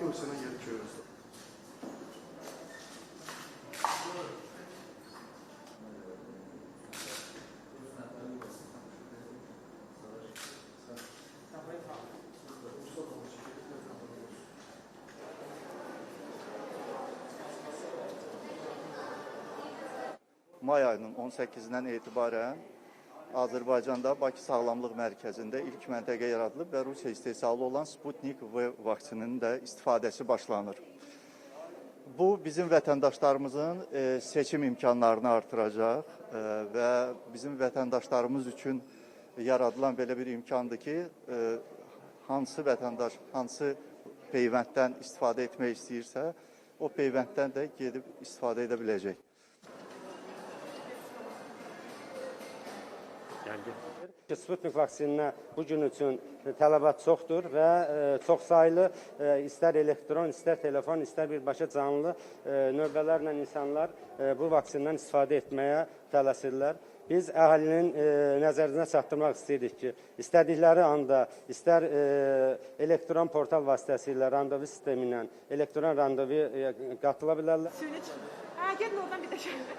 Göksel'e geçiyoruz. May ayının 18'inden itibaren Azərbaycanda Bakı Sağlamlıq Mərkəzində ilk məntəqə yaradılıb və Rusiya istehsalı olan Sputnik V vaksininin də istifadəsi başlanır. Bu bizim vətəndaşlarımızın e, seçim imkanlarını artıracaq e, və bizim vətəndaşlarımız üçün yaradılan belə bir imkandır ki, e, hansı vətəndaş hansı peyvənddən istifadə etmək istəyirsə, o peyvənddən də gedib istifadə edə biləcək. Sputnik vaksininə bu gün üçün tələbat çoxdur və e, çoxsaylı e, istər elektron, istər telefon, istər birbaşa canlı e, növbələrlə insanlar bu vaksindən istifadə etməyə tələsirlər. Biz əhalinin e, nəzərinə çatdırmaq istəyirik ki, istədikləri anda, istər e, elektron portal vasitəsilə, randevu sistemi ilə elektron randevu e, qatıla bilərlər. Suyunu çıkın. Ha gelin oradan bir de şöyle.